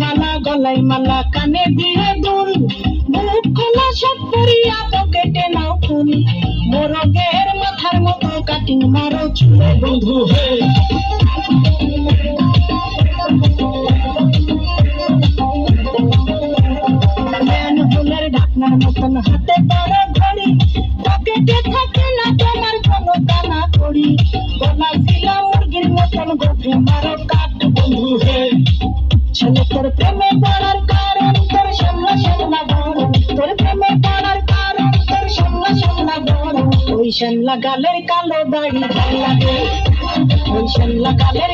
বালা গলায় মালা কানে দিয়ে দুল। মুখ খোলা সব করিয়া পকেটে নাও ফুল। মোরগের মাথার মতো কাটিং মারো চুলে। বন্ধু হে। ঢাকনার মতন হাতে বড় ঘড়ি। পকেটে থাকে না তোমার কোনো দানা করি গলা ছিল মুরগির মতন গোফে মারো কাঠ। বন্ধু হে। তোর প্রেমে পড়ার কারণ, তোর সামনা সামনা বড় তোর প্রেমে পড়ার কারণ, তোর সামনা ওই শ্যামলা গালের কালো দাড়ি লাগে ওই শ্যামলা গালের